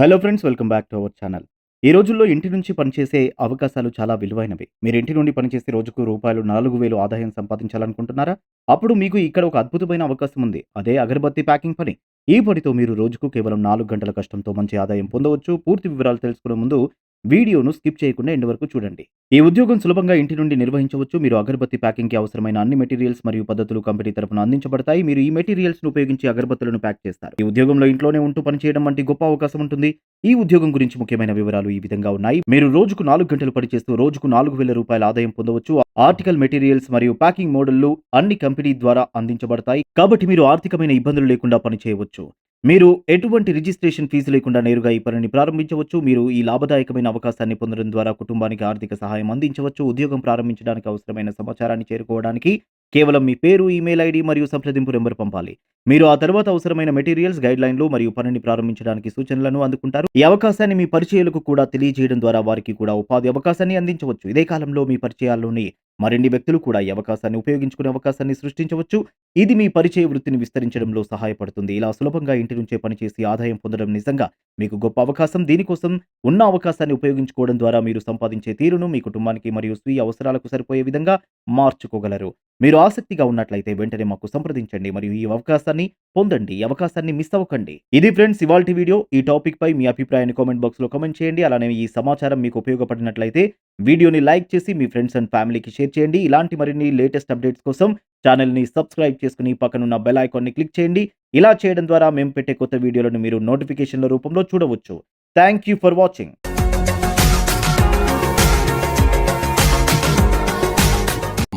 Hello friends welcome back to our channel. ఈ రోజుల్లో ఇంటి నుంచి పనిచేసే అవకాశాలు చాలా విలువైనవి. మీరు ఇంటి నుండి పనిచేసే రోజుకు రూపాయలు 4000 ఆదాయం సంపాదించాలనుకుంటున్నారా? అప్పుడు మీకు ఇక్కడ ఒక అద్భుతమైన అవకాశం ఉంది. అదే అగరబత్తి ప్యాకింగ్ పని. ఈ పనితో మీరు రోజుకు కేవలం నాలుగు గంటల కష్టంతో మంచి ఆదాయం పొందవచ్చు. పూర్తి వివరాలు తెలుసుకునే ముందు వీడియోను స్కిప్ చేయకుండా ఎండ్ వరకు చూడండి. ఈ ఉద్యోగం సులభంగా ఇంటి నుండి నిర్వహించవచ్చు. మీరు అగరబత్తి ప్యాకింగ్‌కి అవసరమైన అన్ని మెటీరియల్స్ మరియు పద్ధతులు కంపెనీ తరపున అందించబడతాయి. మీరు ఈ మెటీరియల్స్‌ను ఉపయోగించి అగరబత్తులను ప్యాక్ చేస్తారు. ఈ ఉద్యోగంలో ఇంట్లోనే ఉంటూ పనిచేయడం వంటి గొప్ప అవకాశం ఉంటుంది. ఈ ఉద్యోగం గురించి ముఖ్యమైన వివరాలు ఈ విధంగా ఉన్నాయి. మీరు రోజుకు నాలుగు గంటలు పనిచేస్తూ రోజుకు నాలుగు వేల రూపాయల ఆదాయం పొందవచ్చు. ఆర్టికల్ మెటీరియల్స్ మరియు ప్యాకింగ్ మోడళ్ళు అన్ని కంపెనీ ద్వారా అందించబడతాయి. కాబట్టి మీరు ఆర్థికమైన ఇబ్బందులు లేకుండా పనిచేయవచ్చు. మీరు ఎటువంటి రిజిస్ట్రేషన్ ఫీజు లేకుండా నేరుగా ఈ పనిని ప్రారంభించవచ్చు. మీరు ఈ లాభదాయకమైన అవకాశాన్ని పొందడం ద్వారా కుటుంబానికి ఆర్థిక సహాయం అందించవచ్చు. ఉద్యోగం ప్రారంభించడానికి అవసరమైన సమాచారాన్ని చేరుకోవడానికి కేవలం మీ పేరు, ఈమెయిల్ ఐడి మరియు సంప్రదింపు నెంబర్ పంపాలి. మీరు ఆ తర్వాత అవసరమైన మెటీరియల్స్, గైడ్‌లైన్‌లు మరియు పనిని ప్రారంభించడానికి సూచనలను అందుకుంటారు. ఈ అవకాశాన్ని మీ పరిచయాలకు కూడా తెలియజేయడం ద్వారా వారికి కూడా ఉపాధి అవకాశాన్ని అందించవచ్చు. ఇదే కాలంలో మీ పరిచయాల్లోని మరిన్ని వ్యక్తులు కూడా ఈ అవకాశాన్ని ఉపయోగించుకునే అవకాశాన్ని సృష్టించవచ్చు. ఇది మీ పరిచయ వృత్తిని విస్తరించడంలో సహాయపడుతుంది. ఇలా సులభంగా ఇంటి నుంచే పనిచేసి ఆదాయం పొందడం నిజంగా మీకు గొప్ప అవకాశం. దీనికోసం ఉన్న అవకాశాన్ని ఉపయోగించుకోవడం ద్వారా మీరు సంపాదించే తీరును మీ కుటుంబానికి మరియు స్వీయ అవసరాలకు సరిపోయే విధంగా మార్చుకోగలరు. మీరు ఆసక్తిగా ఉన్నట్లయితే వెంటనే మాకు సంప్రదించండి మరియు ఈ అవకాశాన్ని పొందండి. ఈ అవకాశాన్ని మిస్ అవ్వకండి. ఇది ఫ్రెండ్స్ ఇవాల్టి వీడియో. ఈ టాపిక్ పై మీ అభిప్రాయాన్ని కామెంట్ బాక్స్‌లో కామెంట్ చేయండి. అలానే ఈ సమాచారం మీకు ఉపయోగపడినట్లయితే వీడియోని లైక్ చేసి మీ ఫ్రెండ్స్ అండ్ ఫ్యామిలీకి షేర్ చేయండి. ఇలాంటి మరిన్ని లేటెస్ట్ అప్డేట్స్ కోసం ఛానెల్‌ని సబ్స్క్రైబ్ చేసుకుని పక్కనున్న బెల్ ఐకాన్‌ని క్లిక్ చేయండి. ఇలా చేయడం ద్వారా మేము పెట్టే కొత్త వీడియోలను మీరు నోటిఫికేషన్‌ల రూపంలో చూడవచ్చు. Thank you for watching.